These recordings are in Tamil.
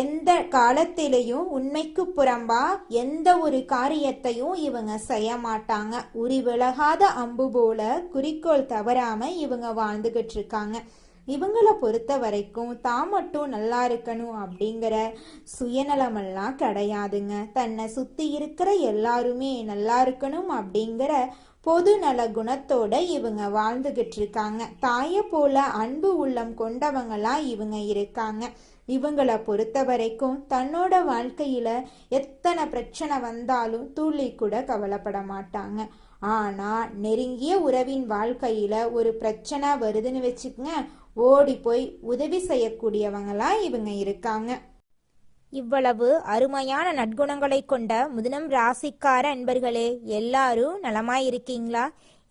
எந்த காலத்திலையும் உண்மைக்கு புறம்பா எந்த ஒரு காரியத்தையும் இவங்க செய்ய மாட்டாங்க உரி விலகாத அம்பு போல குறிக்கோள் தவறாம இவங்க வாழ்ந்துகிட்டு இருக்காங்க இவங்கள பொறுத்த வரைக்கும் தான் மட்டும் நல்லா இருக்கணும் அப்படிங்கிற சுயநலமெல்லாம் கிடையாதுங்க. தன்னை சுத்தி இருக்கிற எல்லாருமே நல்லா இருக்கணும் அப்படிங்கிற பொது நல குணத்தோட இவங்க வாழ்ந்துகிட்டு இருக்காங்க தாயை போல அன்பு உள்ளம் கொண்டவங்களா இவங்க இருக்காங்க. இவங்களை பொறுத்த வரைக்கும் தன்னோட வாழ்க்கையில எத்தனை பிரச்சனை வந்தாலும் துள்ளி கூட கவலைப்பட மாட்டாங்க. ஆனா நெருங்கிய உறவின் வாழ்க்கையில ஒரு பிரச்சனை வருதுன்னு வச்சுக்கங்க ஓடி போய் உதவி செய்யக்கூடியவங்களா இவங்க இருக்காங்க. இவ்வளவு அருமையான நற்குணங்களை கொண்ட முதனம் ராசிக்கார அன்பர்களே எல்லாரும் நலமாயிருக்கீங்களா?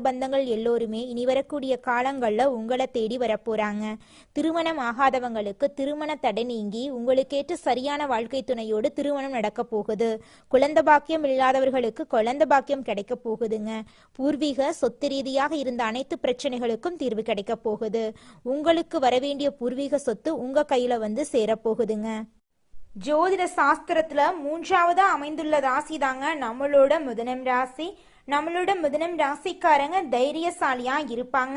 பந்தங்கள் எல்லோருமே இனி வரக்கூடிய காலங்களில் உங்களை தேடி வரப்போறாங்க. திருமணம் ஆகாதவங்களுக்கு திருமண தடை நீங்கி உங்களுக்கேற்ற சரியான வாழ்க்கை துணையோடு திருமணம் நடக்க போகுது. குழந்த பாக்கியம் இல்லாதவர்களுக்கு குழந்த பாக்கியம் கிடைக்க போகுதுங்க. பூர்வீக சொத்து ரீதியாக இருந்த அனைத்து பிரச்சனைகளுக்கும் தீர்வு கிடைக்க போகுது. உங்களுக்கு வரவேண்டிய பூர்வீக சொத்து உங்க கையில வந்து சேரப்போகுதுங்க ஜோதிட சாஸ்திரத்துல மூன்றாவதா அமைந்துள்ள ராசி தாங்க நம்மளோட முதனம் ராசி. நம்மளோட மிதனம் ராசிக்காரங்க தைரியசாலியா இருப்பாங்க.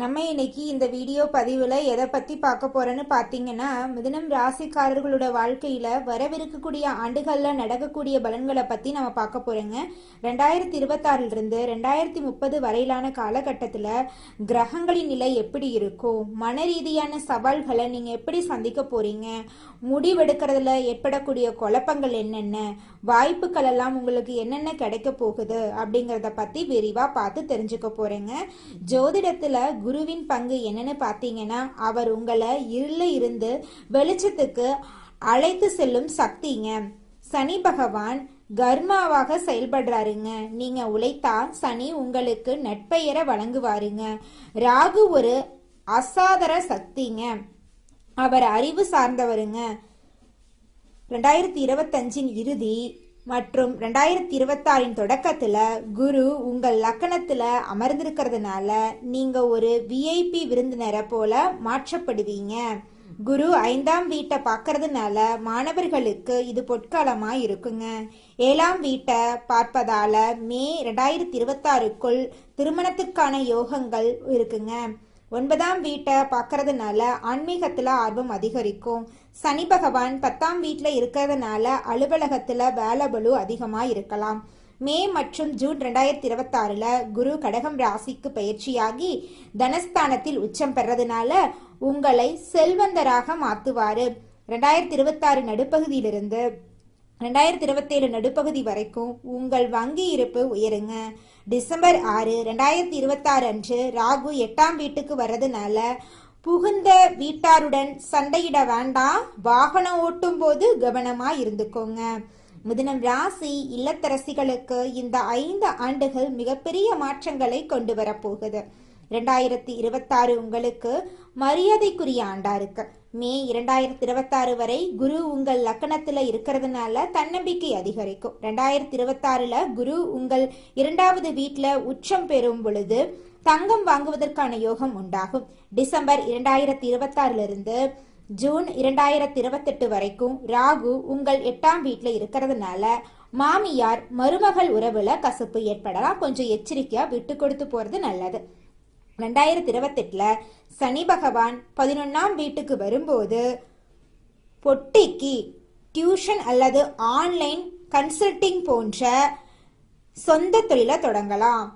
நம்ம இன்னைக்கு இந்த வீடியோ பதிவில் எதை பற்றி பார்க்க போகிறோன்னு பார்த்தீங்கன்னா மிதனம் ராசிக்காரர்களோட வாழ்க்கையில் வரவிருக்கக்கூடிய ஆண்டுகளில் நடக்கக்கூடிய பலன்களை பற்றி நம்ம பார்க்க போறோங்க. ரெண்டாயிரத்தி இருபத்தாறிலிருந்து ரெண்டாயிரத்தி முப்பது வரையிலான காலகட்டத்தில் கிரகங்களின் நிலை எப்படி இருக்கும் மன ரீதியான சவால்களை நீங்கள் எப்படி சந்திக்க போறீங்க முடிவெடுக்கிறதுல ஏற்படக்கூடிய குழப்பங்கள் என்னென்ன வாய்ப்புகள் எல்லாம் உங்களுக்கு என்னென்ன கிடைக்க போகுது அப்படிங்கிறத பற்றி விரிவாக பார்த்து தெரிஞ்சுக்க போறேங்க. ஜோதிடத்தில் குருவின் பங்கு என்னன்னு பார்த்தீங்கன்னா அவர் உங்களை இருள இருந்து வெளிச்சத்துக்கு அழைத்து செல்லும் சக்திங்க. சனி பகவான் கர்மாவாக செயல்படுறாருங்க. நீங்க உழைத்தா சனி உங்களுக்கு நட்பெயரை வழங்குவாருங்க. ராகு ஒரு அசாதர சக்திங்க. அவர் அறிவு சார்ந்தவருங்க. ரெண்டாயிரத்தி இருபத்தஞ்சின் இறுதி மற்றும் ரெண்டாயிரத்தி இருபத்தாறின் தொடக்கத்தில் குரு உங்கள் லக்கணத்தில் அமர்ந்திருக்கிறதுனால நீங்கள் ஒரு விஐபி விருந்தினரை போல மாற்றப்படுவீங்க. குரு ஐந்தாம் வீட்டை பார்க்கறதுனால மாணவர்களுக்கு இது பொற்காலமாக இருக்குங்க. ஏழாம் வீட்டை பார்ப்பதால மே ரெண்டாயிரத்தி இருபத்தாறுக்குள் திருமணத்துக்கான யோகங்கள் இருக்குங்க. ஒன்பதாம் வீட்டை பார்க்கறதுனால ஆன்மீகத்தில் ஆர்வம் அதிகரிக்கும். சனி பகவான் பத்தாம் வீட்டில் இருக்கிறதுனால அலுவலகத்தில் வேலை பலு அதிகமாக இருக்கலாம். மே மற்றும் ஜூன் ரெண்டாயிரத்தி இருபத்தாறுல குரு கடகம் ராசிக்கு பயிற்சியாகி தனஸ்தானத்தில் உச்சம் பெறதுனால உங்களை செல்வந்தராக மாற்றுவார் ரெண்டாயிரத்தி இருபத்தாறு நடுப்பகுதியிலிருந்து ரெண்டாயிரத்தி இருபத்தேழு நடுப்பகுதி வரைக்கும் உங்கள் வங்கி இருப்பு உயருங்க. டிசம்பர் ஆறு ரெண்டாயிரத்தி இருபத்தாறு அன்று ராகு எட்டாம் வீட்டுக்கு வர்றதுனால புகுந்த வீட்டாருடன் சண்டையிட வேண்டாம். வாகனம் ஓட்டும் போது கவனமா இருந்துக்கோங்க. மிதுனம் ராசி இல்லத்தரசிகளுக்கு இந்த ஐந்து ஆண்டுகள் மிகப்பெரிய மாற்றங்களை கொண்டு வரப்போகுது இரண்டாயிரத்தி இருபத்தாறு உங்களுக்கு மரியாதைக்குரிய ஆண்டா இருக்கு. மே இரண்டாயிரத்தி இருபத்தாறு வரை குரு உங்கள் லக்கணத்துல இருக்கிறதுனால தன்னம்பிக்கை அதிகரிக்கும். ரெண்டாயிரத்தி இருபத்தாறுல குரு உங்கள் இரண்டாவது வீட்டுல உச்சம் பெறும் பொழுது தங்கம் வாங்குவதற்கான யோகம் உண்டாகும். டிசம்பர் இரண்டாயிரத்தி இருபத்தாறிலிருந்து ஜூன் இரண்டாயிரத்தி இருபத்தெட்டு வரைக்கும் ராகு உங்கள் எட்டாம் வீட்டில் இருக்கிறதுனால மாமியார் மருமகள் உறவுல கசப்பு ஏற்படலாம். கொஞ்சம் எச்சரிக்கையா விட்டு கொடுத்து போறது நல்லது. ரெண்டாயிரத்தி இருபத்தெட்டுல சனி பகவான் பதினொன்னாம் வீட்டுக்கு வரும்போது பொட்டிக்கு டியூஷன் அல்லது ஆன்லைன் கன்சல்டிங் போன்ற சொந்த தொழிலை தொடங்கலாம்.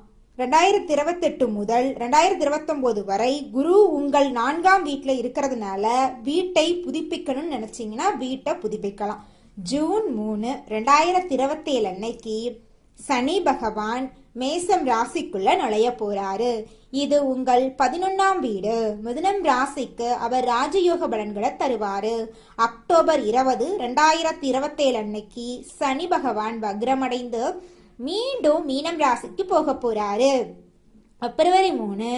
ரெண்டாயிரத்தி இருபத்தெட்டு முதல் ரெண்டாயிரத்தி இருபத்தொம்போது வரை குரு உங்கள் நான்காம் வீட்டில் இருக்கிறதுனால வீட்டை புதுப்பிக்கணும்னு நினச்சிங்கன்னா வீட்டை புதுப்பிக்கலாம். ஜூன் மூணு ரெண்டாயிரத்தி இருபத்தேழு அன்னைக்கு சனி பகவான் மேசம் ராசிக்குள்ள நுழைய போறாரு. இது உங்கள் பதினொன்னாம் வீடு. மிதுனம் ராசிக்கு அவர் ராஜயோக பலன்களை தருவாரு. அக்டோபர் இருபது ரெண்டாயிரத்தி இருபத்தேழு அன்னைக்கு சனி பகவான் வக்ரமடைந்து மீண்டும் மீனம் ராசிக்கு போக போறாரு. பிப்ரவரி மூணு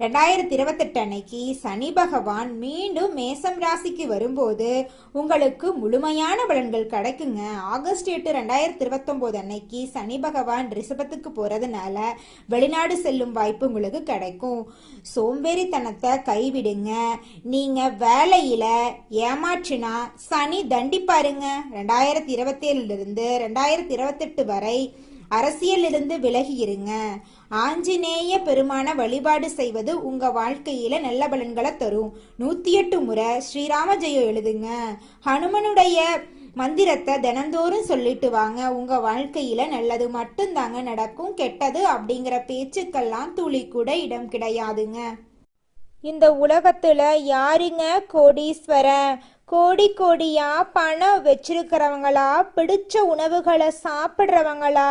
ரெண்டாயிரத்தி இருபத்தெட்டு அன்னைக்கு சனி பகவான் மீண்டும் மேசம் ராசிக்கு வரும்போது உங்களுக்கு முழுமையான பலன்கள் கிடைக்குங்க. ஆகஸ்ட் எட்டு ரெண்டாயிரத்தி இருபத்தொம்போது அன்னைக்கு சனி பகவான் ரிஷபத்துக்கு போகிறதுனால வெளிநாடு செல்லும் வாய்ப்பு உங்களுக்கு கிடைக்கும். சோம்பேறித்தனத்தை கைவிடுங்க. நீங்கள் வேலையில் ஏமாற்றினா சனி தண்டிப்பாருங்க. ரெண்டாயிரத்தி இருபத்தேழுலேருந்து ரெண்டாயிரத்தி இருபத்தெட்டு வரை அரசியலிருந்து விலகி இருங்க ஆஞ்சநேய பெருமான வழிபாடு செய்வது உங்க வாழ்க்கையில நல்ல பலன்களை தரும். நூத்தி எட்டு முறை ஸ்ரீராம ஜெயம் எழுதுங்க. ஹனுமனுடைய மந்திரத்தை தினந்தோறும் சொல்லிட்டு வாங்க. உங்க வாழ்க்கையில நல்லது மட்டும்தாங்க நடக்கும் கெட்டது அப்படிங்கிற பேச்சுக்கெல்லாம் துளி கூட இடம் கிடையாதுங்க. இந்த உலகத்துல யாருங்க கோடீஸ்வரன் கோடி கோடியா பணம் வச்சிருக்கிறவங்களா? பிடிச்ச உணவுகளை சாப்பிட்றவங்களா?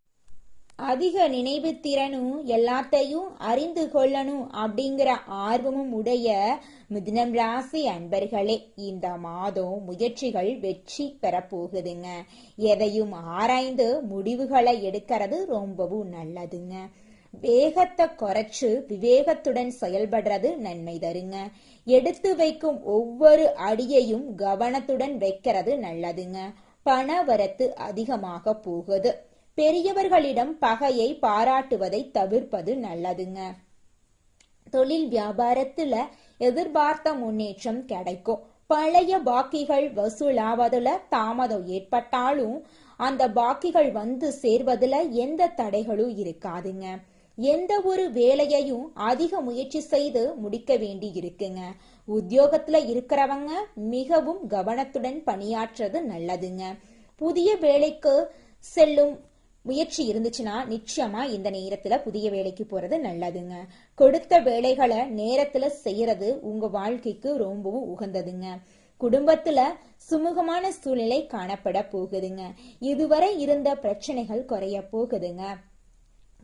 அதிக நினைவு திறனும் எல்லாத்தையும் அறிந்து கொள்ளணும் அப்படிங்கிற ஆர்வமும் உடைய மிதுனம் ராசி அன்பர்களே இந்த மாதம் முயற்சிகள் வெற்றி பெற போகுதுங்க. எதையும் ஆராய்ந்து முடிவுகளை எடுக்கிறது ரொம்பவும் நல்லதுங்க. வேகத்தை குறைச்சு விவேகத்துடன் செயல்படுறது நன்மை தருங்க. எடுத்து வைக்கும் ஒவ்வொரு அடியையும் கவனத்துடன் வைக்கிறது நல்லதுங்க. பண வரத்து அதிகமாக போகுது. பெரியவர்களிடம் பகையை பாராட்டுவதை தவிர்ப்பது நல்லதுங்க. தொழில் வியாபாரத்துல எதிர்பார்த்த முன்னேற்றம் கிடைக்கும். பழைய பாக்கிகள் வசூலாவதுல தாமதம் ஏற்பட்டாலும் அந்த பாக்கிகள் வந்து சேர்வதுல எந்த தடைகளும் இருக்காதுங்க. எந்த ஒரு வேலையையும் அதிக முயற்சி செய்து முடிக்க வேண்டி இருக்குங்க. உத்தியோகத்துல இருக்கிறவங்க மிகவும் கவனத்துடன் பணியாற்றுறது நல்லதுங்க. புதிய வேலைக்கு செல்லும் முயற்சி இருந்துச்சுன்னா நிச்சயமா இந்த நேரத்துல புதிய வேலைக்கு போறது நல்லதுங்க. கொடுத்த வேலைகளை நேரத்துல செய்யறது உங்க வாழ்க்கைக்கு ரொம்பவும் உகந்ததுங்க. குடும்பத்துல சுமூகமான சூழ்நிலை காணப்பட போகுதுங்க. இதுவரை இருந்த பிரச்சனைகள் குறைய போகுதுங்க.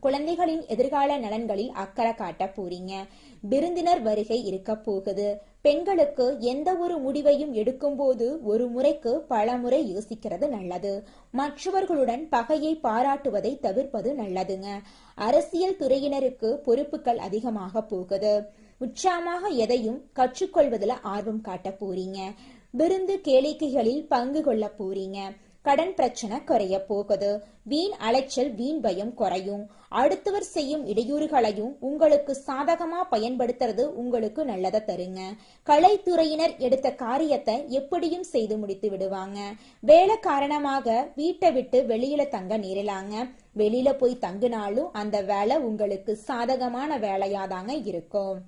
குழந்தைகளின் எதிர்கால நலன்களில் அக்கறை காட்ட போறீங்க. விருந்தினர் வருகை இருக்க போகுது. பெண்களுக்கு எந்த ஒரு முடிவையும் எடுக்கும்போது ஒரு முறைக்கு பல முறை யோசிக்கிறது நல்லது. மற்றவர்களுடன் பகையை பாராட்டுவதை தவிர்ப்பது நல்லதுங்க. அரசியல் துறையினருக்கு பொறுப்புகள் அதிகமாக போகுது. உற்சாகமாக எதையும் கற்றுக்கொள்வதில் ஆர்வம் காட்ட போறீங்க. விருந்து கேளிக்கைகளில் பங்கு கொள்ள போறீங்க. கடன் பிரச்சனை குறைய போகுது. வீண் அலைச்சல் வீண் பயம் குறையும். அடுத்தவர் செய்யும் இடையூறுகளையும் உங்களுக்கு சாதகமா பயன்படுத்துறது உங்களுக்கு நல்லதை தருங்க. கலைத்துறையினர் எடுத்த காரியத்தை எப்படியும் செய்து முடித்து விடுவாங்க. வேலை காரணமாக வீட்டை விட்டு வெளியில தங்க நேரலாங்க. வெளியில போய் தங்குனாலும் அந்த வேலை உங்களுக்கு சாதகமான வேலையாதாங்க இருக்கும்.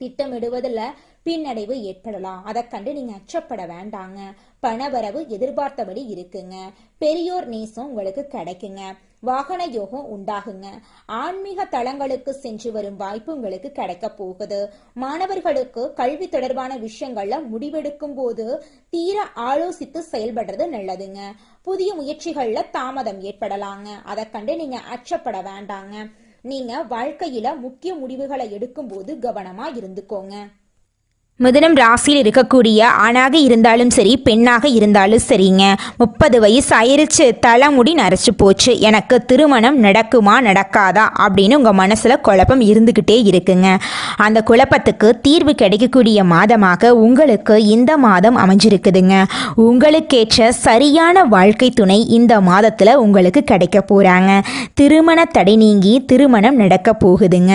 திட்டமிடுவதில் பின்னடைவு ஏற்படலாம். அதை கண்டு நீங்க அச்சப்பட வேண்டாங்க. பணவரவு எதிர்பார்த்தபடி இருக்குங்க. பெரியோர் நேசம் உங்களுக்கு கிடைக்குங்க. வாகன யோகம் உண்டாகுங்க. ஆன்மீக தளங்களுக்கு சென்று வரும் வாய்ப்பு உங்களுக்கு கிடைக்க போகுது. மாணவர்களுக்கு கல்வி தொடர்பான விஷயங்கள்ல முடிவெடுக்கும் போது தீர ஆலோசித்து செயல்படுறது நல்லதுங்க. புதிய முயற்சிகள்ல தாமதம் ஏற்படலாங்க. அதை கண்டு நீங்க அச்சப்பட வேண்டாங்க. நீங்க வாழ்க்கையில முக்கிய முடிவுகளை எடுக்கும்போது கவனமா இருந்துக்கோங்க. மிதுனம் ராசியில் இருக்கக்கூடிய ஆணாக இருந்தாலும் சரி பெண்ணாக இருந்தாலும் சரிங்க. முப்பது வயசு ஆயிருச்சு தலைமுடி நரைச்சி போச்சு. எனக்கு திருமணம் நடக்குமா நடக்காதா அப்படின்னு உங்கள் மனசில் குழப்பம் இருந்துக்கிட்டே இருக்குங்க. அந்த குழப்பத்துக்கு தீர்வு கிடைக்கக்கூடிய மாதமாக உங்களுக்கு இந்த மாதம் அமைஞ்சிருக்குதுங்க. உங்களுக்கேற்ற சரியான வாழ்க்கை துணை இந்த மாதத்தில் உங்களுக்கு கிடைக்க போகிறாங்க திருமண தடை நீங்கி திருமணம் நடக்க போகுதுங்க.